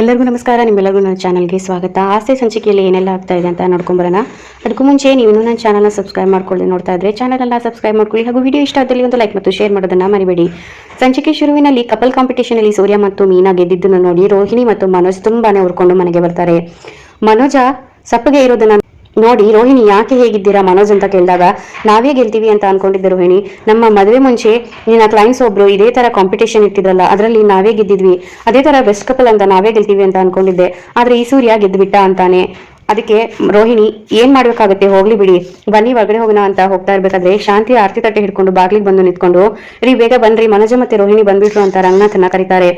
ಎಲ್ಲರಿಗೂ ನಮಸ್ಕಾರ, ನಿಮ್ಮೆಲ್ಲರಿಗೂ ನನ್ನ ಚಾನಲ್ಗೆ ಸ್ವಾಗತ. ಆಸೆ ಸಂಚಿಕೆಯಲ್ಲಿ ಏನೆಲ್ಲ ಆಗ್ತಾ ಇದೆ ಅಂತ ನೋಡ್ಕೊಂಬರೋಣ ಅದಕ್ಕೂ ಮುಂಚೆ ನೀವು ನನ್ನ ಚಾನಲ್ನ ಸಬ್ಸ್ಕ್ರೈಬ್ ಮಾಡ್ಕೊಳ್ಳಿ ನೋಡ್ತಾ ಇದ್ರೆ ಚಾನಲ್ ಎಲ್ಲ ಸಬ್ಸ್ಕ್ರೈಬ್ ಮಾಡ್ಕೊಳ್ಳಿ. ಹಾಗೂ ವಿಡಿಯೋ ಇಷ್ಟ ಆದಲ್ಲಿ ಒಂದು ಲೈಕ್ ಮತ್ತು ಶೇರ್ ಮಾಡೋದನ್ನ ಮರಿಬೇಡಿ. ಸಂಚಿಕೆ ಶುರುವಿನಲ್ಲಿ ಕಪಲ್ ಕಾಂಪಿಟೇಷನ್ ಅಲ್ಲಿ ಸೂರ್ಯ ಮತ್ತು ಮೀನಾ ಗೆದ್ದಿದ್ದನ್ನು ನೋಡಿ ರೋಹಿಣಿ ಮತ್ತು ಮನೋಜ್ ತುಂಬಾನೇ ಉರ್ಕೊಂಡು ಮನೆಗೆ ಬರ್ತಾರೆ. ಮನೋಜ ಸಪ್ಪಗೆ ಇರೋದನ್ನ ನೋಡಿ, ರೋಹಿಣಿ ಯಾಕೆ ಹೇಗಿದ್ದೀರಾ ಮನೋಜ್ ಅಂತ ಕೇಳಿದಾಗ, ನಾವೇ ಗೆಲ್ತೀವಿ ಅಂತ ಅನ್ಕೊಂಡಿದ್ದೆ ರೋಹಿಣಿ. ನಮ್ಮ ಮದುವೆ ಮುಂಚೆ ನಿನ್ನ ಕ್ಲೈಂಟ್ಸ್ ಒಬ್ರು ಇದೇ ತರ ಕಾಂಪಿಟೇಷನ್ ಇಟ್ಟಿದ್ರಲ್ಲ, ಅದರಲ್ಲಿ ನಾವೇ ಗೆದ್ದಿದ್ವಿ. ಅದೇ ತರ ಬೆಸ್ಟ್ ಕಪಲ್ ಅಂತ ನಾವೇ ಗೆಲ್ತೀವಿ ಅಂತ ಅನ್ಕೊಂಡಿದ್ದೆ. ಆದ್ರೆ ಈ ಸೂರ್ಯ ಗೆದ್ದುಬಿಟ್ಟ ಅಂತಾನೆ. ಅದಕ್ಕೆ ರೋಹಿಣಿ, ಏನ್ ಮಾಡ್ಬೇಕಾಗುತ್ತೆ? ಹೋಗ್ಲಿ ಬಿಡಿ. ಬನ್ನಿ ಒಳಗಡೆ ಹೋಗೋಣ ಅಂತ ಹೋಗ್ತಾ ಇರ್ಬೇಕಾದ್ರೆ ಶಾಂತಿ ಆರ್ತಿ ತಟ್ಟೆ ಹಿಡ್ಕೊಂಡು ಬಾಗ್ಲಿಗೆ ಬಂದು ನಿಂತ್ಕೊಂಡು, ರೀ, ಬೇಗ ಬನ್ರಿ, ಮನೋಜ ಮತ್ತೆ ರೋಹಿಣಿ ಬಂದ್ಬಿಟ್ರು ಅಂತ ರಂಗನಾಥನ ಕರೀತಾರೆ.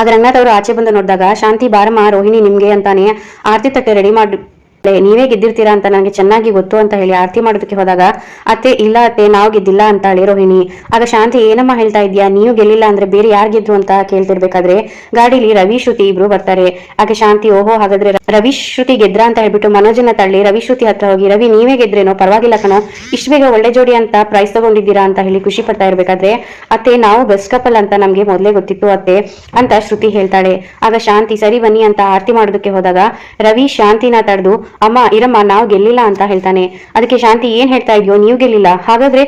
ಆಗ ರಂಗನಾಥ್ ಅವರು ಆಚೆ ಬಂದು ನೋಡಿದಾಗ, ಶಾಂತಿ ಬಾರಮ್ಮ, ರೋಹಿಣಿ ನಿಮ್ಗೆ ಅಂತಾನೆ ಆರ್ತಿ ತಟ್ಟೆ ರೆಡಿ ಮಾಡಿ ನೀವೇ ಗೆದ್ದಿರ್ತೀರಾ ಅಂತ ನನಗೆ ಚೆನ್ನಾಗಿ ಗೊತ್ತು ಅಂತ ಹೇಳಿ ಆರತಿ ಮಾಡೋದಕ್ಕೆ ಹೋದಾಗ, ಅತ್ತೆ, ಇಲ್ಲ ಅತ್ತೆ, ನಾವು ಗೆದ್ದಿಲ್ಲ ಅಂತಾಳೆ ರೋಹಿಣಿ. ಆಗ ಶಾಂತಿ, ಏನಮ್ಮ ಹೇಳ್ತಾ ಇದ್ಯಾ ನೀವು ಗೆಲ್ಲಿಲ್ಲ ಅಂದ್ರೆ ಬೇರೆ ಯಾರು ಗೆದ್ರು ಅಂತ ಕೇಳ್ತಿರ್ಬೇಕಾದ್ರೆ? ಗಾಡಿಲಿ ರವಿ, ಶ್ರುತಿ ಇಬ್ರು ಬರ್ತಾರೆ. ಆಗ ಶಾಂತಿ, ಓಹೋ, ಹಾಗಾದ್ರೆ ರವಿ, ಶ್ರುತಿ ಗೆದ್ರ ಅಂತ ಹೇಳ್ಬಿಟ್ಟು ಮನೋಜನ ತಳ್ಳಿ, ರವಿ, ಶ್ರುತಿ ಹತ್ರ ಹೋಗಿ, ರವಿ, ನೀವೇ ಗೆದ್ರೇನೋ? ಪರವಾಗಿಲ್ಲ ಕಣೋ. ಇಷ್ಟು ಬೇಗ ಒಳ್ಳೆ ಜೋಡಿ ಅಂತ ಪ್ರೈಸ್ ತಗೊಂಡಿದ್ದೀರಾ ಅಂತ ಹೇಳಿ ಖುಷಿ ಪಡ್ತಾ ಇರ್ಬೇಕಾದ್ರೆ, ಅತ್ತೆ, ನಾವು ಬೆಸ್ಟ್ ಕಪಲ್ ಅಂತ ನಮ್ಗೆ ಮೊದಲೇ ಗೊತ್ತಿತ್ತು ಅತ್ತೆ ಅಂತ ಶ್ರುತಿ ಹೇಳ್ತಾಳೆ. ಆಗ ಶಾಂತಿ, ಸರಿ ಬನ್ನಿ ಅಂತ ಆರತಿ ಮಾಡೋದಕ್ಕೆ ಹೋದಾಗ, ರವಿ, ಶಾಂತಿನ ತಡೆದು ಅಮ್ಮ, ಇರಮ್ಮ, ನಾವು ಗೆಲ್ಲಿಲ್ಲ ಅಂತ ಹೇಳ್ತಾನೆ. ಅದಕ್ಕೆ ಶಾಂತಿ ಏನ್ ಹೇಳ್ತಾ ಇದೆಯೋ, ನೀವು ಗೆಲ್ಲಿಲ್ಲ. ಹಾಗಾದ್ರೆ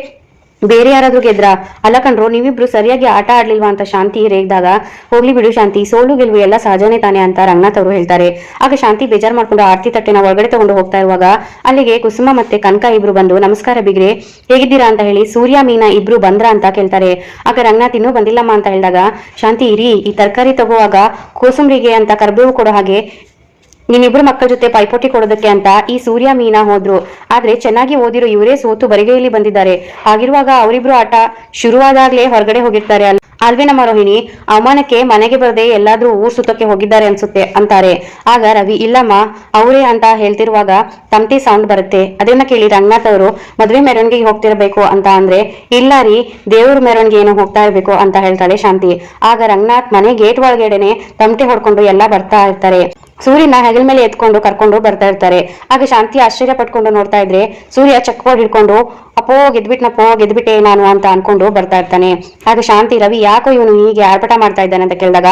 ಬೇರೆ ಯಾರಾದ್ರೂ ಗೆದ್ರ? ಅಲ್ಲ ಕಣ್ರು, ನೀವಿಬ್ರು ಸರಿಯಾಗಿ ಆಟ ಆಡ್ಲಿಲ್ವಾ ಅಂತ ಶಾಂತಿ ರೇಗ್ದಾಗ ಹೋಗ್ಲಿ ಬಿಡು ಶಾಂತಿ, ಸೋಲು ಗೆಲುವು ಎಲ್ಲ ಸಹಜನೇ ತಾನೆ ಅಂತ ರಂಗನಾಥ್ ಅವರು ಹೇಳ್ತಾರೆ. ಆಗ ಶಾಂತಿ ಬೇಜಾರ್ ಮಾಡ್ಕೊಂಡು ಆರ್ತಿ ತಟ್ಟೆನ ಒಳಗಡೆ ತಗೊಂಡು ಹೋಗ್ತಾ ಇರುವಾಗ, ಅಲ್ಲಿಗೆ ಕುಸುಮ ಮತ್ತೆ ಕನಕ ಇಬ್ರು ಬಂದು, ನಮಸ್ಕಾರ ಬಿಗ್ರೆ, ಹೇಗಿದ್ದೀರಾ ಅಂತ ಹೇಳಿ ಸೂರ್ಯ, ಮೀನಾ ಇಬ್ರು ಬಂದ್ರ ಅಂತ ಕೇಳ್ತಾರೆ. ಆಗ ರಂಗನಾಥ್ ಇನ್ನೂ ಬಂದಿಲ್ಲಮ್ಮ ಅಂತ ಹೇಳಿದಾಗ, ಶಾಂತಿ ಇರಿ, ಈ ತರಕಾರಿ ತಗೋವಾಗ ಕೋಸಂಬರಿಗೆ ಅಂತ ಕರ್ಬೇವು ಕೊಡೋ ಹಾಗೆ ನೀನಿಬ್ರು ಮಕ್ಕಳ ಜೊತೆ ಪೈಪೋಟಿ ಕೊಡೋದಕ್ಕೆ ಅಂತ ಈ ಸೂರ್ಯ ಮೀನಾ ಹೋದ್ರು. ಆದ್ರೆ ಚೆನ್ನಾಗಿ ಓದಿರೋ ಇವರೇ ಸೋತು ಬರಿಗೈಲಿ ಬಂದಿದ್ದಾರೆ. ಹಾಗಿರುವಾಗ ಅವರಿಬ್ರು ಆಟ ಶುರುವಾದಾಗ್ಲೇ ಹೊರಗಡೆ ಹೋಗಿರ್ತಾರೆ ಅಲ್ಲ ಅಲ್ವೇ ನಮ್ಮ ರೋಹಿಣಿ, ಅವಮಾನಕ್ಕೆ ಮನೆಗೆ ಬರದೆ ಎಲ್ಲಾದ್ರೂ ಊರ್ ಸುತ್ತಕ್ಕೆ ಹೋಗಿದ್ದಾರೆ ಅನ್ಸುತ್ತೆ ಅಂತಾರೆ. ಆಗ ರವಿ, ಇಲ್ಲಮ್ಮ, ಅವರೇ ಅಂತ ಹೇಳ್ತಿರುವಾಗ ತಂತಿ ಸೌಂಡ್ ಬರುತ್ತೆ. ಅದನ್ನ ಕೇಳಿ ರಂಗನಾಥ್ ಅವರು, ಮದುವೆ ಮೆರವಣಿಗೆಗೆ ಹೋಗ್ತಿರ್ಬೇಕು ಅಂತ ಅಂದ್ರೆ, ಇಲ್ಲ ರೀ, ದೇವ್ರ ಮೆರವಣಿಗೆ ಏನೋ ಹೋಗ್ತಾ ಇರ್ಬೇಕು ಅಂತ ಹೇಳ್ತಾಳೆ ಶಾಂತಿ. ಆಗ ರಂಗನಾಥ್ ಮನೆ ಗೇಟ್ ಒಳಗಡೆನೆ ತಮಟೆ ಹೊಡ್ಕೊಂಡು ಎಲ್ಲಾ ಬರ್ತಾ ಇರ್ತಾರೆ. ಸೂರ್ಯನ ಹೆಗಲ ಮೇಲೆ ಎತ್ಕೊಂಡು ಕರ್ಕೊಂಡು ಬರ್ತಾ ಇರ್ತಾರೆ. ಆಗ ಶಾಂತಿ ಆಶ್ಚರ್ಯ ಪಟ್ಕೊಂಡು ನೋಡ್ತಾ ಇದ್ರೆ ಸೂರ್ಯ ಚಕ್ಬೋರ್ಡ್ ಹಿಡ್ಕೊಂಡು, ಅಪ್ಪೋ, ಗೆದ್ಬಿಟ್ನಪ್ಪ, ಗೆದ್ಬಿಟ್ಟೆ ನಾನು ಅಂತ ಅನ್ಕೊಂಡು ಬರ್ತಾ ಇರ್ತಾನೆ. ಆಗ ಶಾಂತಿ, ರವಿ, ಯಾಕೋ ಇವನು ಹೀಗೆ ಆರ್ಭಟ ಮಾಡ್ತಾ ಇದ್ದಾನೆ? ಅಂತ ಕೇಳಿದಾಗ,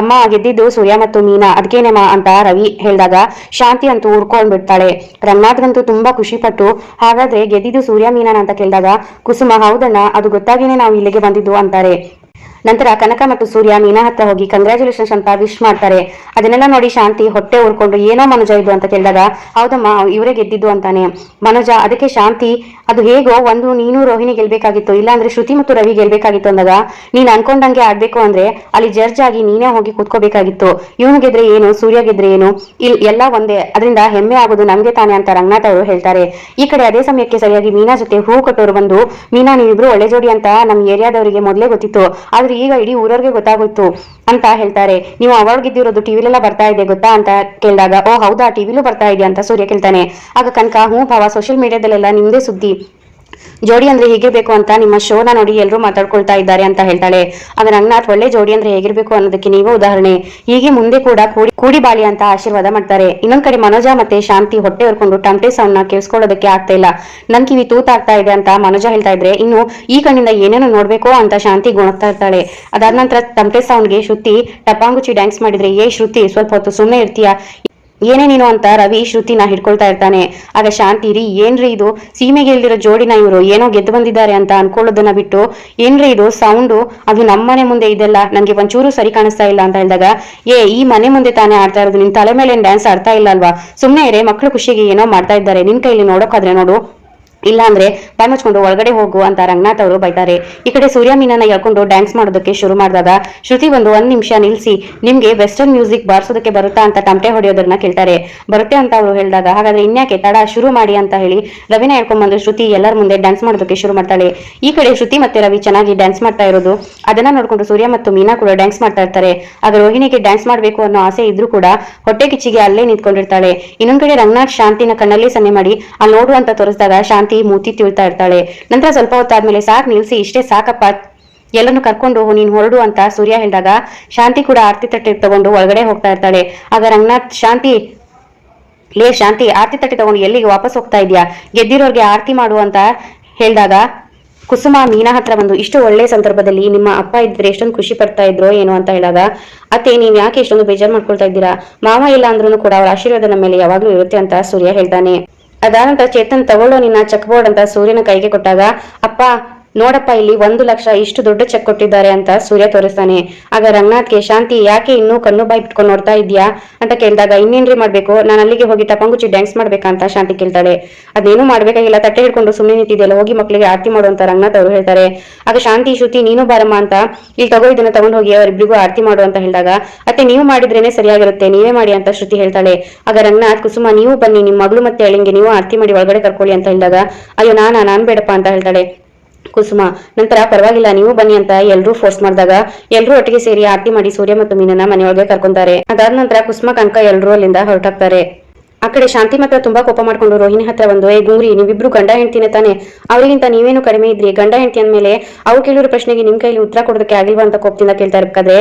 ಅಮ್ಮ, ಗೆದ್ದಿದ್ದು ಸೂರ್ಯ ಮತ್ತು ಮೀನಾ ಅದಕ್ಕೇನೆಮ್ಮ ಅಂತ ರವಿ ಹೇಳಿದಾಗ ಶಾಂತಿ ಅಂತೂ ಉರ್ಕೊಂಡ್ ಬಿಡ್ತಾಳೆ. ರಂಗನಾಥ್ಗಂತೂ ತುಂಬಾ ಖುಷಿ ಪಟ್ಟು ಹಾಗಾದ್ರೆ ಗೆದ್ದಿದ್ದು ಸೂರ್ಯ ಮೀನಾನ ಅಂತ ಕೇಳಿದಾಗ, ಕುಸುಮ, ಹೌದಣ್ಣ, ಅದು ಗೊತ್ತಾಗಿನೇ ನಾವು ಇಲ್ಲಿಗೆ ಬಂದಿದ್ದು ಅಂತಾರೆ. ನಂತರ ಕನಕ ಮತ್ತು ಸೂರ್ಯ ಮೀನಾ ಹತ್ರ ಹೋಗಿ ಕಂಗ್ರ್ಯಾಚುಲೇಷನ್ಸ್ ಅಂತ ವಿಶ್ ಮಾಡ್ತಾರೆ. ಅದನ್ನೆಲ್ಲ ನೋಡಿ ಶಾಂತಿ ಹೊಟ್ಟೆ ಉರ್ಕೊಂಡು, ಏನೋ ಮನುಜ ಇದು ಅಂತ ಕೇಳಿದಾಗ, ಹೌದಮ್ಮ, ಇವರೇ ಗೆದ್ದಿದ್ದು ಅಂತಾನೆ. ಮನುಜ, ಅದಕ್ಕೆ ಶಾಂತಿ, ಅದು ಹೇಗೋ ಒಂದು ನೀನು ರೋಹಿಣಿ ಗೆಲ್ಬೇಕಾಗಿತ್ತು, ಇಲ್ಲಾಂದ್ರೆ ಶ್ರುತಿ ಮತ್ತು ರವಿ ಗೆಲ್ಬೇಕಾಗಿತ್ತು ಅಂದಾಗ, ನೀನ್ ಅನ್ಕೊಂಡಂಗೆ ಆಗ್ಬೇಕು ಅಂದ್ರೆ, ಅಲ್ಲಿ ಜಡ್ಜ್ ಆಗಿ ನೀನೇ ಹೋಗಿ ಕೂತ್ಕೋಬೇಕಾಗಿತ್ತು. ಇವನು ಗೆದ್ರೆ ಏನು, ಸೂರ್ಯ ಗೆದ್ರೆ ಏನು? ಇಲ್ ಎಲ್ಲ ಒಂದೇ. ಅದರಿಂದ ಹೆಮ್ಮೆ ಆಗೋದು ನಮ್ಗೆ ತಾನೆ ಅಂತ ರಂಗನಾಥ್ ಅವರು ಹೇಳ್ತಾರೆ. ಈ ಕಡೆ ಅದೇ ಸಮಯಕ್ಕೆ ಸರಿಯಾಗಿ ಮೀನಾ ಜೊತೆ ಹೂ ಕೊಟ್ಟವರು ಬಂದು, ಮೀನಾ, ನೀವಿಬ್ರು ಒಳ್ಳೆ ಜೋಡಿ ಅಂತ ನಮ್ ಏರಿಯಾದವರಿಗೆ ಮೊದಲೇ ಗೊತ್ತಿತ್ತು. ಈಗ ಇಡೀ ಊರವ್ರಿಗೆ ಗೊತ್ತಾಗೋಯ್ತು ಅಂತ ಹೇಳ್ತಾರೆ. ನೀವು ಅವಾರ್ಡ್ ಗೆದ್ದಿರೋದು ಟಿವಿಲೆಲ್ಲ ಬರ್ತಾ ಇದೆ ಗೊತ್ತಾ ಅಂತ ಕೇಳಿದಾಗ, ಓ ಹೌದಾ ಟಿವಿಲೂ ಬರ್ತಾ ಇದೆ ಅಂತ ಸೂರ್ಯ ಕೇಳ್ತಾನೆ. ಆಗ ಕನಕ, ಹ್ಞೂ ಭಾವ ಸೋಷಿಯಲ್ ಮೀಡಿಯಾದಲ್ಲೆಲ್ಲ ನಿಮ್ದೇ ಸುದ್ದಿ. ಜೋಡಿ ಅಂದ್ರೆ ಹೇಗಿರ್ಬೇಕು ಅಂತ ನಿಮ್ಮ ಶೋನ ನೋಡಿ ಎಲ್ಲರೂ ಮಾತಾಡ್ಕೊಳ್ತಾ ಇದ್ದಾರೆ ಅಂತ ಹೇಳ್ತಾಳೆ. ಆಗ ರಂಗನಾಥ್, ಒಳ್ಳೆ ಜೋಡಿ ಅಂದ್ರೆ ಹೇಗಿರ್ಬೇಕು ಅನ್ನೋದಕ್ಕೆ ನೀವು ಉದಾಹರಣೆ. ಹೀಗೆ ಮುಂದೆ ಕೂಡ ಕೂಡಿ ಕೂಡಿ ಬಾಳಿ ಅಂತ ಆಶೀರ್ವಾದ ಮಾಡ್ತಾರೆ. ಇನ್ನೊಂದ್ ಕಡೆ ಮನೋಜ ಮತ್ತೆ ಶಾಂತಿ ಹೊಟ್ಟೆ ಹೊರ್ಕೊಂಡು ಟಮಟೆ ಸೌಂಡ್ನ ಕೇಳಿಸ್ಕೊಳ್ಳೋದಕ್ಕೆ ಆಗ್ತಾ ಇಲ್ಲ. ನನ್ ಕಿವಿ ತೂತಾಗ್ತಾ ಇದೆ ಅಂತ ಮನೋಜ ಹೇಳ್ತಾ ಇದ್ರೆ, ಇನ್ನು ಈ ಕಣ್ಣಿಂದ ಏನೇನು ನೋಡ್ಬೇಕೋ ಅಂತ ಶಾಂತಿ ಗುಣಗ್ತಾ ಇರ್ತಾಳೆ. ಅದಾದ ನಂತರ ತಮಟೆ ಸೌಂಡ್ಗೆ ಶ್ರುತಿ ಟಪಾಂಗುಚಿ ಡ್ಯಾನ್ಸ್ ಮಾಡಿದ್ರೆ, ಏ ಶ್ರುತಿ, ಸ್ವಲ್ಪ ಹೊತ್ತು ಸುಮ್ಮನೆ ಇರ್ತೀಯಾ? ಏನೇ ನೀನು ಅಂತ ರವಿ, ಶ್ರುತಿನ ಹಿಡ್ಕೊಳ್ತಾ ಇರ್ತಾನೆ. ಆಗ ಶಾಂತಿ, ರೀ, ಏನ್ರಿ ಇದು? ಸೀಮೆಗೆ ಇಲ್ದಿರೋ ಜೋಡಿನ ಇವರು ಏನೋ ಗೆದ್ದು ಬಂದಿದ್ದಾರೆ ಅಂತ ಅನ್ಕೊಳ್ಳೋದನ್ನ ಬಿಟ್ಟು, ಏನ್ರಿ ಇದು ಸೌಂಡು? ಅದು ನಮ್ಮನೆ ಮುಂದೆ ಇದೆಲ್ಲ, ನನ್ಗೆ ಒಂಚೂರು ಸರಿ ಕಾಣಿಸ್ತಾ ಇಲ್ಲ ಅಂತ ಹೇಳಿದಾಗ, ಏ, ಈ ಮನೆ ಮುಂದೆ ತಾನೇ ಆಡ್ತಾ ಇರೋದು, ನಿನ್ ತಲೆ ಮೇಲೆ ಡ್ಯಾನ್ಸ್ ಆಡ್ತಾ ಇಲ್ಲ ಅಲ್ವಾ? ಸುಮ್ನೆ ಇರೇ ಮಕ್ಕಳು ಖುಷಿಗೆ ಏನೋ ಮಾಡ್ತಾ ಇದ್ದಾರೆ, ನಿನ್ ಕೈಲಿ ನೋಡೋಕಾದ್ರೆ ನೋಡು ಇಲ್ಲ ಅಂದ್ರೆ ಬಾಯ್ ಮುಚ್ಕೊಂಡು ಒಳಗಡೆ ಹೋಗು ಅಂತ ರಂಗನಾಥ್ ಅವರು ಬೈತಾರೆ. ಈ ಕಡೆ ಸೂರ್ಯ ಮೀನನ್ನ ಹೇಳ್ಕೊಂಡು ಡ್ಯಾನ್ಸ್ ಮಾಡೋದಕ್ಕೆ ಶುರು ಮಾಡಿದಾಗ ಶ್ರುತಿ ಒಂದು ಒಂದ್ ನಿಮಿಷ ನಿಲ್ಸಿ, ನಿಮ್ಗೆ ವೆಸ್ಟರ್ನ್ ಮ್ಯೂಸಿಕ್ ಬಾರಿಸೋದಕ್ಕೆ ಬರುತ್ತಾ ಅಂತ ತಮಟೆ ಹೊಡೆಯೋದನ್ನ ಕೇಳ್ತಾರೆ. ಬರುತ್ತೆ ಅಂತ ಅವರು ಹೇಳಿದಾಗ, ಹಾಗಾದ್ರೆ ಇನ್ಯಾಕೆ ತಡ ಶುರು ಮಾಡಿ ಅಂತ ಹೇಳಿ ರವಿನ ಹೇಳ್ಕೊಂಡ್ಬಂದು ಶ್ರುತಿ ಎಲ್ಲರ ಮುಂದೆ ಡ್ಯಾನ್ಸ್ ಮಾಡೋದಕ್ಕೆ ಶುರು ಮಾಡ್ತಾಳೆ. ಈ ಕಡೆ ಶ್ರುತಿ ಮತ್ತೆ ರವಿ ಚೆನ್ನಾಗಿ ಡ್ಯಾನ್ಸ್ ಮಾಡ್ತಾ ಇರೋದು, ಅದನ್ನ ನೋಡ್ಕೊಂಡು ಸೂರ್ಯ ಮತ್ತು ಮೀನಾ ಕೂಡ ಡ್ಯಾನ್ಸ್ ಮಾಡ್ತಾ ಇರ್ತಾರೆ. ಆಗ ರೋಹಿಣಿಗೆ ಡ್ಯಾನ್ಸ್ ಮಾಡಬೇಕು ಅನ್ನೋ ಆಸೆ ಇದ್ರೂ ಕೂಡ ಹೊಟ್ಟೆ ಕಿಚ್ಚಿಗೆ ಅಲ್ಲೇ ನಿಂತ್ಕೊಂಡಿರ್ತಾಳೆ. ಇನ್ನೊಂದ್ ಕಡೆ ರಂಗನಾಥ್ ಶಾಂತಿನ ಕಣ್ಣಲ್ಲಿ ಸನ್ನೆ ಮಾಡಿ ಅಲ್ಲಿ ನೋಡು ಅಂತ ತೋರಿಸಿದಾಗ ಶಾಂತಿ ಮೂತಿ ತಿಳ್ತಾ ಇರ್ತಾಳೆ. ನಂತರ ಸ್ವಲ್ಪ ಹೊತ್ತಾದ್ಮೇಲೆ ಸಾಕ್ ನಿಲ್ಸಿ, ಇಷ್ಟೇ ಸಾಕಪ್ಪ. ಎಲ್ಲನ್ನು ಕರ್ಕೊಂಡು ನೀನ್ ಹೊರಡು ಅಂತ ಸೂರ್ಯ ಹೇಳಿದಾಗ ಶಾಂತಿ ಕೂಡ ಆರ್ತಿ ತಟ್ಟೆ ತಗೊಂಡು ಒಳಗಡೆ ಹೋಗ್ತಾ ಇರ್ತಾಳೆ. ಆಗ ರಂಗನಾಥ್, ಶಾಂತಿ, ಲೇ ಶಾಂತಿ, ಆರ್ತಿ ತಟ್ಟೆ ತಗೊಂಡು ಎಲ್ಲಿಗೆ ವಾಪಸ್ ಹೋಗ್ತಾ ಇದೆಯಾ? ಗೆದ್ದಿರೋರ್ಗೆ ಆರತಿ ಮಾಡು ಅಂತ ಹೇಳಿದಾಗ ಕುಸುಮ ಮೀನಾ ಹತ್ರ ಬಂದು, ಇಷ್ಟು ಒಳ್ಳೆ ಸಂದರ್ಭದಲ್ಲಿ ನಿಮ್ಮ ಅಪ್ಪ ಇದ್ರೆ ಎಷ್ಟೊಂದು ಖುಷಿ ಪಡ್ತಾ ಇದ್ರೋ ಏನು ಅಂತ ಹೇಳಿದಾಗ, ಅತ್ತೆ ನೀವ್ ಯಾಕೆ ಇಷ್ಟೊಂದು ಬೇಜಾರ್ ಮಾಡ್ಕೊಳ್ತಾ ಇದ್ದೀರಾ? ಮಾವ ಇಲ್ಲ ಅಂದ್ರೂ ಕೂಡ ಅವರ ಆಶೀರ್ವಾದ ನಮ್ಮ ಮೇಲೆ ಯಾವಾಗ್ಲೂ ಇರುತ್ತೆ ಅಂತ ಸೂರ್ಯ ಹೇಳ್ತಾನೆ. ಅದಾನಂತರ ಚೇತನ್ ತಗೊಳ್ಳೋ ನಿನ್ನ ಚೆಕ್ ಬೋರ್ಡ್ ಅಂತ ಸೂರ್ಯನ ಕೈಗೆ ಕೊಟ್ಟಾಗ ಅಪ್ಪ ನೋಡಪ್ಪ, ಇಲ್ಲಿ ಒಂದು ಲಕ್ಷ ಇಷ್ಟು ದೊಡ್ಡ ಚೆಕ್ ಕೊಟ್ಟಿದ್ದಾರೆ ಅಂತ ಸೂರ್ಯ ತೋರಿಸ್ತಾನೆ. ಆಗ ರಂಗನಾಥ್ಗೆ, ಶಾಂತಿ, ಯಾಕೆ ಇನ್ನೂ ಕಣ್ಣು ಬಾಯಿ ಬಿಟ್ಕೊಂಡು ನೋಡ್ತಾ ಇದ್ಯಾ ಅಂತ ಕೇಳಿದಾಗ, ಇನ್ನೇನ್ರಿ ಮಾಡ್ಬೇಕು? ನಾನು ಅಲ್ಲಿಗೆ ಹೋಗಿ ತಪಂಗುಚ್ಚಿ ಡ್ಯಾನ್ಸ್ ಮಾಡ್ಬೇಕಂತ ಶಾಂತಿ ಕೇಳ್ತಾಳೆ. ಅದೇನು ಮಾಡ್ಬೇಕಾಗಿಲ್ಲ, ತಟ್ಟೆ ಹಿಡ್ಕೊಂಡು ಸುಮ್ಮನೆ ನಿಂತಿದೆಯಲ್ಲ, ಹೋಗಿ ಮಕ್ಕಳಿಗೆ ಆರತಿ ಮಾಡು ಅಂತ ರಂಗನಾಥ್ ಅವರು ಹೇಳ್ತಾರೆ. ಆಗ ಶಾಂತಿ, ಶ್ರುತಿ, ನೀನು ಬಾರಮ್ಮ ಅಂತ, ಇಲ್ಲಿ ತಗೋ ಇದನ್ನ ತಗೊಂಡು ಹೋಗಿ ಅವರಿಬ್ರಿಗೂ ಆರತಿ ಮಾಡು ಅಂತ ಹೇಳಿದಾಗ, ಅತ್ತೆ, ನೀವು ಮಾಡಿದ್ರೇನೆ ಸರಿಯಾಗಿರುತ್ತೆ, ನೀವೇ ಮಾಡಿ ಅಂತ ಶ್ರುತಿ ಹೇಳ್ತಾಳೆ. ಆಗ ರಂಗನಾಥ್, ಕುಸುಮ, ನೀವು ಬನ್ನಿ ನಿಮ್ಮ ಮಗಳು ಮತ್ತೆ ಅಳಿಂಗೆ ನೀವು ಆರತಿ ಮಾಡಿ ಒಳಗಡೆ ಕರ್ಕೊಳ್ಳಿ ಅಂತ ಹೇಳಿದಾಗ, ಅಯ್ಯೋ, ನಾನಾ, ನಾನ್ ಬೇಡಪ್ಪ ಅಂತ ಹೇಳ್ತಾಳೆ. ಕುಸುಮ ನಂತರ ಪರವಾಗಿಲ್ಲ, ನೀವು ಬನ್ನಿ ಅಂತ ಎಲ್ರೂ ಫೋರ್ಸ್ ಮಾಡಿದಾಗ ಎಲ್ಲರೂ ಒಟ್ಟಿಗೆ ಸೇರಿ ಆರತಿ ಮಾಡಿ ಸೂರ್ಯ ಮತ್ತು ಮೀನನ್ನ ಮನೆಯೊಳಗೆ ಕರ್ಕೊಂತಾರೆ. ಅದಾದ ನಂತರ ಕುಸುಮ ಕನಕ ಎಲ್ರೂ ಅಲ್ಲಿಂದ ಹೊರಟಾಗ್ತಾರೆ. ಆ ಕಡೆ ಶಾಂತಿ ಮಾತ್ರ ತುಂಬಾ ಕೋಪ ಮಾಡ್ಕೊಂಡು ರೋಹಿಣಿ ಹತ್ರ ಒಂದು ಏ ಗುಂಗ್ರಿ ನೀವಿಬ್ರು ಗಂಡ ಹೆಂಡ್ತಿನೇ ತಾನೆ? ಅವರಿಗಿಂತ ನೀವೇನು ಕಡಿಮೆ ಇದ್ರಿ? ಗಂಡ ಹೆಂಡತಿ ಅಂದ್ಮೇಲೆ ಅವು ಕೇಳಿರೋ ಪ್ರಶ್ನೆಗೆ ನಿಮ್ ಕೈಲಿ ಉತ್ತರ ಕೊಡೋದಕ್ಕೆ ಆಗಿಲ್ವಾ ಅಂತ ಕೋಪದಿಂದ ಕೇಳ್ತಾ ಇರ್ಬೇಕಾದ್ರೆ,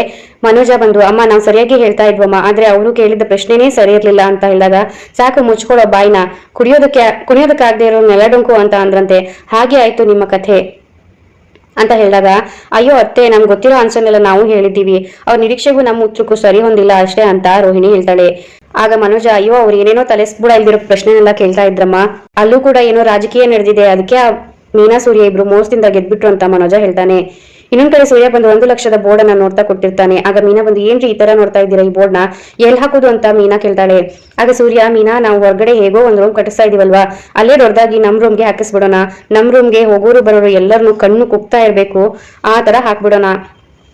ಮನೋಜ ಬಂದು, ಅಮ್ಮ, ನಾವು ಸರಿಯಾಗಿ ಹೇಳ್ತಾ ಇದ್ವಮ್ಮ, ಆದ್ರೆ ಅವರು ಕೇಳಿದ ಪ್ರಶ್ನೆನೇ ಸರಿ ಇರ್ಲಿಲ್ಲ ಅಂತ ಹೇಳಿದಾಗ, ಸಾಕು ಮುಚ್ಕೊಳ್ಳೋ ಬಾಯ್ನ, ಕುಡಿಯೋದಕ್ಕೆ ಕುಣಿಯೋದಕ್ಕಾಗದೇ ಇರೋ ನೆಲಡೊಂಕು ಅಂತ ಅಂದ್ರಂತೆ. ಹಾಗೆ ಆಯ್ತು ನಿಮ್ಮ ಕಥೆ. ಅಂತ ಹೇಳಿದಾಗ ಅಯ್ಯೋ ಅತ್ತೆ, ನಮ್ಗೆ ಗೊತ್ತಿರೋ ಆನ್ಸರ್ನೆಲ್ಲ ನಾವು ಹೇಳಿದ್ದೀವಿ. ಅವ್ರ ನಿರೀಕ್ಷೆಗೂ ನಮ್ಮ ಉತ್ತರಕ್ಕೂ ಸರಿ ಹೊಂದಿಲ್ಲ ಅಷ್ಟೇ ಅಂತ ರೋಹಿಣಿ ಹೇಳ್ತಾಳೆ. ಆಗ ಮನೋಜ, ಅಯ್ಯೋ ಅವ್ರು ಏನೇನೋ ತಲೆಸ್ಬುಡ ಇಲ್ದಿರೋ ಪ್ರಶ್ನೆನೆಲ್ಲ ಕೇಳ್ತಾ ಇದ್ರಮ್ಮ. ಅಲ್ಲೂ ಕೂಡ ಏನೋ ರಾಜಕೀಯ ನಡೆದಿದೆ. ಅದಕ್ಕೆ ಮೀನಾ ಸೂರ್ಯ ಇಬ್ರು ಮೋಸದಿಂದ ಗೆದ್ಬಿಟ್ರು ಅಂತ ಮನೋಜ ಹೇಳ್ತಾನೆ. ಇನ್ನೊಂದ್ ಕಡೆ ಸೂರ್ಯ ಬಂದು ಒಂದು ಲಕ್ಷದ ಬೋರ್ಡ್ ಅನ್ನ ನೋಡ್ತಾ ಕೊಟ್ಟಿರ್ತಾನೆ. ಆಗ ಮೀನಾ ಬಂದು, ಏನ್ರಿ ಈ ತರ ನೋಡ್ತಾ ಇದ್ದೀರಾ ಈ ಬೋರ್ಡ್ನ ಎಲ್ ಹಾಕೋದು ಅಂತ ಮೀನಾ ಕೇಳ್ತಾಳೆ. ಆಗ ಸೂರ್ಯ, ಮೀನಾ, ನಾವು ಹೊರಗಡೆ ಹೇಗೋ ಒಂದ್ ರೂಮ್ ಕಟ್ಟಿಸ್ತಾ ಇದೀವಲ್ವಾ? ಅಲ್ಲೇ ದೊಡ್ಡದಾಗಿ ನಮ್ ರೂಮ್ಗೆ ಹಾಕಿಸ್ಬಿಡೋಣ. ನಮ್ ರೂಮ್ಗೆ ಹೋಗೋರು ಬರೋರು ಎಲ್ಲರನ್ನು ಕಣ್ಣು ಕುಗ್ತಾ ಇರ್ಬೇಕು. ಆ ತರ ಹಾಕ್ಬಿಡೋಣ.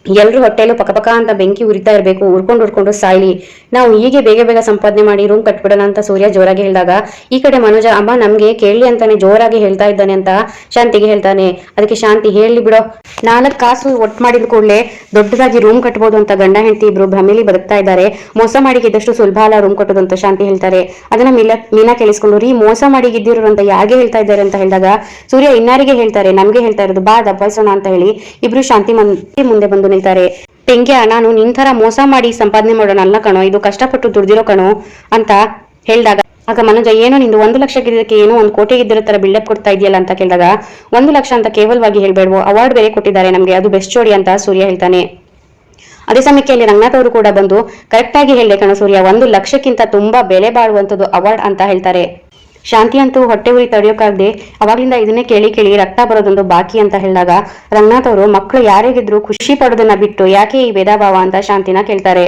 ಎಲ್ರು ಹೊಟ್ಟೆಲು ಪಕ್ಕಪಕ್ಕ ಅಂತ ಬೆಂಕಿ ಉರಿತಾ ಇರಬೇಕು, ಉರ್ಕೊಂಡು ಉರ್ಕೊಂಡು ಸಾಯಿಲಿ. ನಾವು ಹೀಗೆ ಬೇಗ ಬೇಗ ಸಂಪಾದನೆ ಮಾಡಿ ರೂಮ್ ಕಟ್ಬಿಡೋಣ ಅಂತ ಸೂರ್ಯ ಜೋರಾಗಿ ಹೇಳಿದಾಗ, ಈ ಕಡೆ ಮನೋಜ, ಅಮ್ಮ, ನಮ್ಗೆ ಕೇಳಿ ಅಂತಾನೆ ಜೋರಾಗಿ ಹೇಳ್ತಾ ಇದ್ದಾನೆ ಅಂತ ಶಾಂತಿಗೆ ಹೇಳ್ತಾನೆ. ಅದಕ್ಕೆ ಶಾಂತಿ, ಹೇಳಿ ಬಿಡೋ. ನಾಲ್ಕು ಕಾಸು ಒಟ್ಟು ಮಾಡಿದ ಕೂಡಲೇ ದೊಡ್ಡದಾಗಿ ರೂಮ್ ಕಟ್ಬೋದು ಅಂತ ಗಂಡ, ಹೆಂಡತಿ ಇಬ್ರು ಭ್ರಮೇಲಿ ಬದುಕ್ತಾ ಇದ್ದಾರೆ. ಮೋಸ ಮಾಡಿ ಗೆದ್ದಷ್ಟು ಸುಲಭ ಅಲ್ಲ ರೂಮ್ ಕಟ್ಟೋದು ಅಂತ ಶಾಂತಿ ಹೇಳ್ತಾರೆ. ಅದನ್ನ ಮೀನಾ ಮೀನಾ ಕೇಳಿಸ್ಕೊಂಡು, ರೀ, ಮೋಸ ಮಾಡಿ ಗೆದ್ದಿರೋರು ಅಂತ ಯಾಕೆ ಹೇಳ್ತಾ ಇದ್ದಾರೆ? ಅಂತ ಹೇಳಿದಾಗ, ಸೂರ್ಯ ಇನ್ನಾರಿಗೆ ಹೇಳ್ತಾರೆ, ನಮ್ಗೆ ಹೇಳ್ತಾ ಇರೋದು, ಬಾ ದಬ್ಬಾಯಿಸೋಣ ಅಂತ ಹೇಳಿ ಇಬ್ರು ಶಾಂತಿ ಮುಂದೆ ಬಂದು ನಿಲ್ತಾರೆ ತೆಂಗ್ಯ, ನಾನು ನಿನ್ ತರ ಮೋಸ ಮಾಡಿ ಸಂಪಾದನೆ ಮಾಡೋಣ ಅಲ್ಲ ಕಣೋ, ಇದು ಕಷ್ಟಪಟ್ಟು ದುಡ್ದಿರೋ ಕಣೋ ಅಂತ ಹೇಳಿದಾಗ, ಆಗ ಮನೋಜ, ಏನೋ ನಿಂದು ಒಂದು ಲಕ್ಷ ಗೆದ್ದಕ್ಕೆ ಏನೋ ಒಂದು ಕೋಟಿ ಗಿದ್ದಿರೋ ತರ ಬಿಲ್ಡಪ್ ಕೊಡ್ತಾ ಇದೆಯಲ್ಲ ಅಂತ ಕೇಳಿದಾಗ, ಒಂದು ಲಕ್ಷ ಅಂತ ಕೇವಲವಾಗಿ ಹೇಳ್ಬೇಡ್ವೋ ಅವಾರ್ಡ್ ಬೇರೆ ಕೊಟ್ಟಿದ್ದಾರೆ, ನಮ್ಗೆ ಅದು ಬೆಸ್ಟ್ ಜೋಡಿ ಅಂತ ಸೂರ್ಯ ಹೇಳ್ತಾನೆ. ಅದೇ ಸಮಯಕ್ಕೆ ಅಲ್ಲಿ ರಂಗನಾಥ್ ಅವರು ಕೂಡ ಬಂದು, ಕರೆಕ್ಟ್ ಆಗಿ ಹೇಳಿದೆ ಕಣ ಸೂರ್ಯ, ಒಂದು ಲಕ್ಷಕ್ಕಿಂತ ತುಂಬಾ ಬೆಲೆ ಬಾಳುವಂತದ್ದು ಅವಾರ್ಡ್ ಅಂತ ಹೇಳ್ತಾರೆ. ಶಾಂತಿ ಅಂತೂ ಹೊಟ್ಟೆ ಉರಿ ತಡೆಯೋಕ್ಕಾಗದೆ ಅವಾಗ್ಲಿಂದ ಇದನ್ನೇ ಕೇಳಿ ಕೇಳಿ ರಕ್ತ ಬರೋದೊಂದು ಬಾಕಿ ಅಂತ ಹೇಳಿದಾಗ ರಂಗನಾಥ್ ಅವರು ಮಕ್ಕಳು ಯಾರಿಗಿದ್ರು ಖುಷಿ ಪಡೋದನ್ನ ಬಿಟ್ಟು ಯಾಕೆ ಈ ಭೇದ ಭಾವ ಅಂತ ಶಾಂತಿನ ಕೇಳ್ತಾರೆ.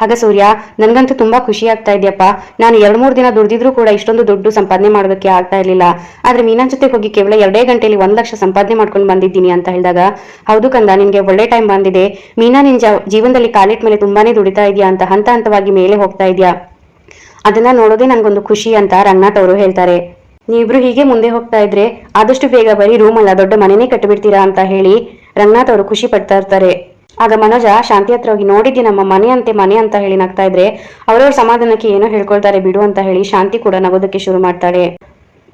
ಹಾಗ ಸೂರ್ಯ, ನನಗಂತೂ ತುಂಬಾ ಖುಷಿ ಆಗ್ತಾ ಇದೆಯಪ್ಪ. ನಾನು ಎರಡ್ ಮೂರ್ ದಿನ ದುಡ್ದಿದ್ರು ಕೂಡ ಇಷ್ಟೊಂದು ದುಡ್ಡು ಸಂಪಾದನೆ ಮಾಡೋದಕ್ಕೆ ಆಗ್ತಾ ಇರ್ಲಿಲ್ಲ. ಆದ್ರೆ ಮೀನಾ ಜೊತೆ ಹೋಗಿ ಕೇವಲ ಎರಡೇ ಗಂಟೆಯಲ್ಲಿ ಒಂದ್ ಲಕ್ಷ ಸಂಪಾದನೆ ಮಾಡ್ಕೊಂಡು ಬಂದಿದ್ದೀನಿ ಅಂತ ಹೇಳಿದಾಗ, ಹೌದು ಕಂದ, ನಿನ್ಗೆ ಒಳ್ಳೆ ಟೈಮ್ ಬಂದಿದೆ. ಮೀನಾ, ನಿನ್ ಜೀವನದಲ್ಲಿ ಕಾಲಿಟ್ ಮೇಲೆ ತುಂಬಾನೇ ದುಡಿತಾ ಇದೆಯಾ ಅಂತ ಹಂತ ಹಂತವಾಗಿ ಮೇಲೆ ಹೋಗ್ತಾ ಇದೆಯಾ? ಅದನ್ನ ನೋಡೋದೇ ನನ್ಗೊಂದು ಖುಷಿ ಅಂತ ರಂಗನಾಥ್ ಅವರು ಹೇಳ್ತಾರೆ. ನೀವಿಬ್ರು ಹೀಗೆ ಮುಂದೆ ಹೋಗ್ತಾ ಇದ್ರೆ ಆದಷ್ಟು ಬೇಗ ಬರೀ ರೂಮ್ ಅಲ್ಲ, ದೊಡ್ಡ ಮನೆನೇ ಕಟ್ಟಿಬಿಡ್ತೀರಾ ಅಂತ ಹೇಳಿ ರಂಗನಾಥ್ ಅವರು ಖುಷಿ ಪಡ್ತಾ ಇರ್ತಾರೆ. ಆಗ ಮನೋಜ, ಶಾಂತಿ ಹತ್ರ ಹೋಗಿ ನೋಡಿದ್ದೆ ನಮ್ಮ ಮನೆ ಅಂತೆ, ಮನೆ ಅಂತ ಹೇಳಿ ನಗ್ತಾ ಇದ್ರೆ? ಅವ್ರವ್ರ ಸಮಾಧಾನಕ್ಕೆ ಏನೋ ಹೇಳ್ಕೊಳ್ತಾರೆ ಬಿಡು ಅಂತ ಹೇಳಿ ಶಾಂತಿ ಕೂಡ ನಗೋದಕ್ಕೆ ಶುರು ಮಾಡ್ತಾಳೆ.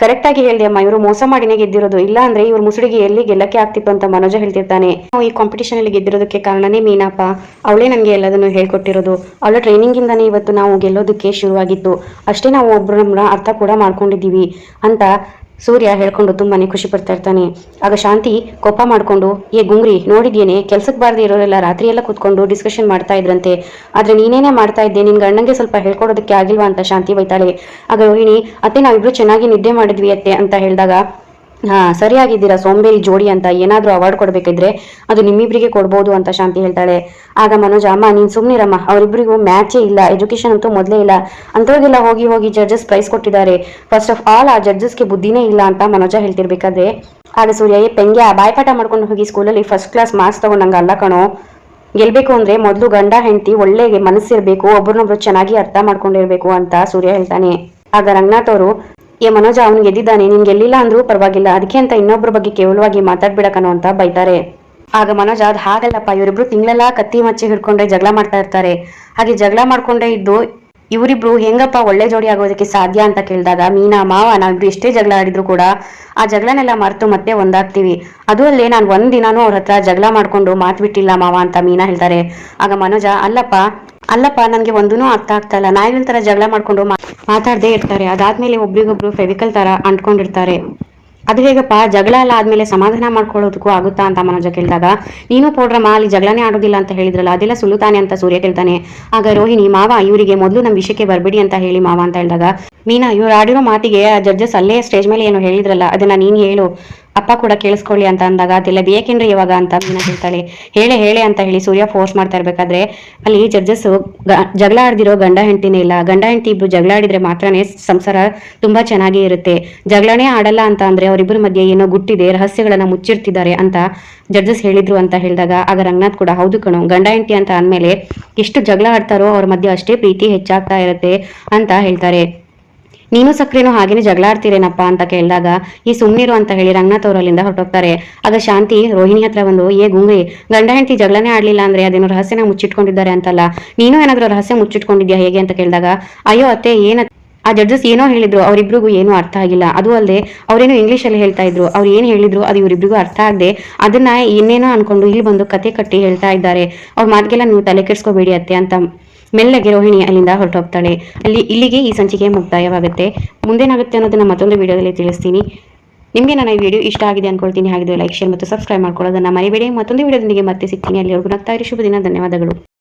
ಕರೆಕ್ಟ್ ಆಗಿ ಹೇಳಿದೆ ಅಮ್ಮ, ಇವರು ಮೋಸ ಮಾಡಿನೇ ಗೆದ್ದಿರೋದು. ಇಲ್ಲ ಅಂದ್ರೆ ಇವ್ರ ಮುಸುಡಿಗೆ ಎಲ್ಲಿ ಗೆಲ್ಲಕ್ಕೆ ಆಗ್ತಿತ್ತು ಅಂತ ಮನೋಜ ಹೇಳ್ತಿರ್ತಾನೆ. ಈ ಕಾಂಪಿಟೇಷನ್ ಅಲ್ಲಿ ಗೆದ್ದಿರೋದಕ್ಕೆ ಕಾರಣನೇ ಮೀನಪ್ಪ ಅವಳೇ ನನಗೆ ಎಲ್ಲದನ್ನು ಹೇಳ್ಕೊಟ್ಟಿರೋದು. ಅವಳ ಟ್ರೈನಿಂಗ್ ಇಂದಾನೇ ಇವತ್ತು ನಾವು ಗೆಲ್ಲೋದಕ್ಕೆ ಶುರುವಾಗಿತ್ತು. ಅಷ್ಟೇ ನಾವು ಒಬ್ಬರನ್ನ ಅರ್ಥ ಕೂಡ ಮಾಡ್ಕೊಂಡಿದ್ದೀವಿ ಅಂತ ಸೂರ್ಯ ಹೇಳ್ಕೊಂಡು ತುಂಬಾನೇ ಖುಷಿ ಪಡ್ತಾ ಇರ್ತಾನೆ. ಆಗ ಶಾಂತಿ ಕೋಪ ಮಾಡ್ಕೊಂಡು, ಏ ಗುಂಗ್ರಿ, ನೋಡಿದ್ಯೇನೆ? ಕೆಲ್ಸಕ್ಕೆ ಬಾರದೆ ಇರೋರೆಲ್ಲ ರಾತ್ರಿ ಎಲ್ಲ ಕೂತ್ಕೊಂಡು ಡಿಸ್ಕಷನ್ ಮಾಡ್ತಾ ಇದ್ರಂತೆ. ಆದ್ರೆ ನೀನೇನೇ ಮಾಡ್ತಾ ಇದ್ದೆ? ನಿನ್ ಗಂಡಂಗೆ ಸ್ವಲ್ಪ ಹೇಳ್ಕೊಡೋದಕ್ಕೆ ಆಗಿಲ್ವಾ? ಅಂತ ಶಾಂತಿ ಬೈತಾಳೆ. ಆಗ ರೋಹಿಣಿ, ಅತ್ತೆ, ನಾವಿಬ್ರು ಚೆನ್ನಾಗಿ ನಿದ್ದೆ ಮಾಡಿದ್ವಿ ಅತ್ತೆ, ಅಂತ ಹೇಳಿದಾಗ ಹಾ, ಸರಿಯಾಗಿದ್ದೀರಾ ಸೋಂಬೇರಿ ಜೋಡಿ ಅಂತ? ಏನಾದ್ರೂ ಅವಾರ್ಡ್ ಕೊಡ್ಬೇಕಿದ್ರೆ ಅದು ನಿಮ್ಮಿಬ್ರಿಗೆ ಕೊಡ್ಬೋದು ಅಂತ ಶಾಂತಿ ಹೇಳ್ತಾಳೆ. ಆಗ ಮನೋಜ, ಅಮ್ಮ, ನೀನ್ ಸುಮ್ನಿರಮ್ಮ. ಅವರಿಬ್ಬರಿಗೂ ಮ್ಯಾಚೇ ಇಲ್ಲ ಎಜುಕೇಶನ್ ಅಂತೂ ಮೊದಲೇ ಇಲ್ಲ. ಅಂಥವ್ರಿಗೆಲ್ಲ ಹೋಗಿ ಹೋಗಿ ಜಡ್ಜಸ್ ಪ್ರೈಸ್ ಕೊಟ್ಟಿದ್ದಾರೆ. ಫಸ್ಟ್ ಆಫ್ ಆಲ್ ಆ ಜಡ್ಜಸ್ಗೆ ಬುದ್ಧಿನೇ ಇಲ್ಲ ಅಂತ ಮನೋಜ ಹೇಳ್ತಿರ್ಬೇಕಾದ್ರೆ. ಆಗ ಸೂರ್ಯ, ಏ ಆ ಬಾಯ್ಪಾಠ ಮಾಡ್ಕೊಂಡು ಹೋಗಿ ಸ್ಕೂಲಲ್ಲಿ ಫಸ್ಟ್ ಕ್ಲಾಸ್ ಮಾರ್ಕ್ಸ್ ತಗೊಂಡಂಗ ಅಲ್ಲ ಕಣೋ. ಗೆಲ್ಬೇಕು ಅಂದ್ರೆ ಮೊದಲು ಗಂಡ, ಹೆಂಡತಿ ಒಳ್ಳೆ ಮನಸ್ಸಿರ್ಬೇಕು, ಒಬ್ರನ್ನೊಬ್ರು ಚೆನ್ನಾಗಿ ಅರ್ಥ ಮಾಡ್ಕೊಂಡಿರ್ಬೇಕು, ಅಂತ ಸೂರ್ಯ ಹೇಳ್ತಾನೆ. ಆಗ ರಂಗನಾಥ್ ಅವರು ಏ ಮನೋಜ, ಅವನು ಗೆದ್ದಿದ್ದಾನೆ ನೀನ್ ಎಲ್ಲಿಲ್ಲ ಅಂದ್ರೂ ಪರವಾಗಿಲ್ಲ. ಅದಕ್ಕೆ ಅಂತ ಇನ್ನೊಬ್ರ ಬಗ್ಗೆ ಕೇವಲವಾಗಿ ಮಾತಾಡ್ಬಿಡಕನೋ ಅಂತ ಬೈತಾರೆ. ಆಗ ಮನೋಜ, ಅದ್ ಹಾಗಲ್ಲಪ್ಪ, ಇವರಿಬ್ರು ತಿಂಗಳೆಲ್ಲ ಕತ್ತಿ ಮಚ್ಚಿ ಹಿಡ್ಕೊಂಡೆ ಜಗಳ ಮಾಡ್ತಾ ಇರ್ತಾರೆ. ಹಾಗೆ ಜಗಳ ಮಾಡ್ಕೊಂಡೇ ಇದ್ದು ಇವರಿಬ್ರು ಹೆಂಗಪ್ಪ ಒಳ್ಳೆ ಜೋಡಿ ಆಗೋದಕ್ಕೆ ಸಾಧ್ಯ ಅಂತ ಕೇಳಿದಾಗ, ಮೀನಾ, ಮಾವ, ನಾವಿಬ್ರು ಎಷ್ಟೇ ಜಗಳ ಆಡಿದ್ರು ಕೂಡ ಆ ಜಗಳನೆಲ್ಲ ಮರೆತು ಮತ್ತೆ ಒಂದಾಗ್ತೀವಿ. ಅದು ಅಲ್ಲೇ ನಾನು ಒಂದ್ ದಿನಾನು ಅವ್ರ ಹತ್ರ ಜಗಳ ಮಾಡ್ಕೊಂಡು ಮಾತ್ ಬಿಟ್ಟಿಲ್ಲ ಮಾವ ಅಂತ ಮೀನಾ ಹೇಳ್ತಾರೆ. ಆಗ ಮನೋಜ, ಅಲ್ಲಪ್ಪ ಅಲ್ಲಪ್ಪ, ನನ್ಗೆ ಒಂದೂ ಅರ್ಥ ಆಗ್ತಾ ಇಲ್ಲ. ತರ ಜಗಳ ಮಾಡ್ಕೊಂಡು ಮಾತಾಡ್ದೇ ಇರ್ತಾರೆ. ಅದಾದ್ಮೇಲೆ ಒಬ್ರಿಗೊಬ್ರು ಫೆವಿಕಲ್ ತರ ಅಂಟ್ಕೊಂಡಿರ್ತಾರೆ. ಅದು ಹೇಗಪ್ಪ? ಜಗಳ ಎಲ್ಲ ಆದ್ಮೇಲೆ ಸಮಾಧಾನ ಮಾಡ್ಕೊಳ್ಳೋದಕ್ಕೂ ಆಗುತ್ತಾ ಅಂತ ಮನೋಜ ಕೇಳಿದಾಗ, ನೀನು ಪೌಡ್ರಮ್ಮ, ಅಲ್ಲಿ ಜಗಳನೇ ಆಡೋದಿಲ್ಲ ಅಂತ ಹೇಳಿದ್ರಲ್ಲ, ಅದೆಲ್ಲ ಸುಳ್ಳುತಾನೆ ಅಂತ ಸೂರ್ಯ ಕೇಳ್ತಾನೆ. ಆಗ ರೋಹಿಣಿ, ಮಾವ, ಇವರಿಗೆ ಮೊದಲು ನಮ್ಮ ವಿಷಯಕ್ಕೆ ಬರಬೇಡಿ ಅಂತ ಹೇಳಿ ಮಾವ ಅಂತ ಹೇಳಿದಾಗ, ಮೀನಾ, ಇವ್ರು ಆಡಿರೋ ಮಾತಿಗೆ ಆ ಜಡ್ಜಸ್ ಅಲ್ಲೇ ಸ್ಟೇಜ್ ಮೇಲೆ ಏನು ಹೇಳಿದ್ರಲ್ಲ, ಅದನ್ನ ನೀನು ಹೇಳು. ಅಪ್ಪ ಕೂಡ ಕೇಳಿಸ್ಕೊಳ್ಳಿ ಅಂತ ಅಂದಾಗ ಅದೆಲ್ಲ ಬೇಕೇನ್ರಿ ಇವಾಗ ಅಂತ ಮೀನಾ ಹೇಳ್ತಾಳೆ ಹೇಳೆ ಹೇಳೆ ಅಂತ ಹೇಳಿ ಸೂರ್ಯ ಫೋರ್ಸ್ ಮಾಡ್ತಾ ಇರ್ಬೇಕಾದ್ರೆ, ಅಲ್ಲಿ ಜಡ್ಜಸ್ ಜಗಳ ಆಡ್ದಿರೋ ಗಂಡ ಹೆಂಡತಿನೇ ಇಲ್ಲ. ಗಂಡ ಹೆಂಡತಿ ಇಬ್ರು ಜಗಳ ಆಡಿದ್ರೆ ಮಾತ್ರನೇ ಸಂಸಾರ ತುಂಬಾ ಚೆನ್ನಾಗಿ ಇರುತ್ತೆ. ಜಗಳನೇ ಆಡಲ್ಲ ಅಂತ ಅಂದ್ರೆ ಅವರಿಬ್ಬರ ಮಧ್ಯೆ ಏನೋ ಗುಟ್ಟಿದೆ, ರಹಸ್ಯಗಳನ್ನ ಮುಚ್ಚಿರ್ತಿದ್ದಾರೆ ಅಂತ ಜಡ್ಜಸ್ ಹೇಳಿದ್ರು ಅಂತ ಹೇಳಿದಾಗ, ಆಗ ರಂಗನಾಥ್ ಕೂಡ, ಹೌದು ಕಣೋ, ಗಂಡ ಹೆಂಡತಿ ಅಂತ ಅಂದ್ಮೇಲೆ ಎಷ್ಟು ಜಗಳ ಆಡ್ತಾರೋ ಅವ್ರ ಮಧ್ಯೆ ಅಷ್ಟೇ ಪ್ರೀತಿ ಹೆಚ್ಚಾಗ್ತಾ ಇರುತ್ತೆ ಅಂತ ಹೇಳ್ತಾರೆ. ನೀನು ಸಕ್ರೇನು ಹಾಗೇನೆ ಜಗಳಾಡ್ತೀರೇನಪ್ಪ ಅಂತ ಕೇಳಿದಾಗ, ಈ ಸುಮ್ನಿರು ಅಂತ ಹೇಳಿ ರಂಗನಾಥ್ ಅವರು ಅಲ್ಲಿಂದ ಹೊರಟೋಗ್ತಾರೆ. ಆಗ ಶಾಂತಿ ರೋಹಿಣಿ ಹತ್ರ ಬಂದು, ಏ ಗುಂಗ್ರಿ, ಗಂಡ ಹೆಂಡತಿ ಜಗಳನೇ ಆಡ್ಲಿಲ್ಲ ಅಂದ್ರೆ ಅದೇನೋ ರಹಸ್ಯನ ಮುಚ್ಚಿಟ್ಕೊಂಡಿದ್ದಾರೆ ಅಂತಲ್ಲ. ನೀನು ಏನಾದ್ರೂ ರಹಸ್ಯ ಮುಚ್ಚಿಟ್ಕೊಂಡಿದ್ಯಾ ಹೇಗೆ? ಅಂತ ಕೇಳಿದಾಗ, ಅಯ್ಯೋ ಅತ್ತೆ, ಏನ ಆ ಜಡ್ಜಸ್ ಏನೋ ಹೇಳಿದ್ರು, ಅವರಿಬ್ರಿಗೂ ಏನೂ ಅರ್ಥ ಆಗಿಲ್ಲ. ಅದು ಅಲ್ಲದೆ ಅವರೇನೋ ಇಂಗ್ಲೀಷಲ್ಲಿ ಹೇಳ್ತಾ ಇದ್ರು. ಅವ್ರು ಏನು ಹೇಳಿದ್ರು ಅದು ಇವರಿಬ್ರಿಗೂ ಅರ್ಥ ಆಗದೆ ಅದನ್ನ ಇನ್ನೇನೋ ಅನ್ಕೊಂಡು ಇಲ್ಲಿ ಬಂದು ಕತೆ ಕಟ್ಟಿ ಹೇಳ್ತಾ ಇದ್ದಾರೆ. ಅವ್ರ ಮಾತಿಗೆಲ್ಲ ನೀವು ತಲೆ ಕೆಡ್ಸ್ಕೋಬೇಡಿ ಅತ್ತೆ ಅಂತ ಮೆಲ್ಲಗೆ ರೋಹಿಣಿ ಅಲ್ಲಿಂದ ಹೊರಟೋಗ್ತಾಳೆ. ಅಲ್ಲಿ ಇಲ್ಲಿಗೆ ಈ ಸಂಚಿಕೆ ಮುಕ್ತಾಯವಾಗುತ್ತೆ. ಮುಂದೇನಾಗುತ್ತೆ ಅನ್ನೋದನ್ನ ಮತ್ತೊಂದು ವಿಡಿಯೋದಲ್ಲಿ ತಿಳಿಸ್ತೀನಿ. ನಿಮಗೆ ನನ್ನ ಈ ವಿಡಿಯೋ ಇಷ್ಟ ಆಗಿದೆ ಅನ್ಕೊಳ್ತೀನಿ. ಹಾಗಿದ್ರೆ ಲೈಕ್, ಶೇರ್ ಮತ್ತು ಸಬ್ಸ್ಕ್ರೈಬ್ ಮಾಡ್ಕೊಳ್ಳೋದನ್ನ ಮರಿಬೇಡಿ. ಮತ್ತೊಂದು ವಿಡಿಯೋದೊಂದಿಗೆ ಮತ್ತೆ ಸಿಗ್ತೀನಿ. ಅಲ್ಲಿವರೆಗೂ ನಗ್ತಾ ಇರಿ. ಶುಭ ದಿನ. ಧನ್ಯವಾದಗಳು.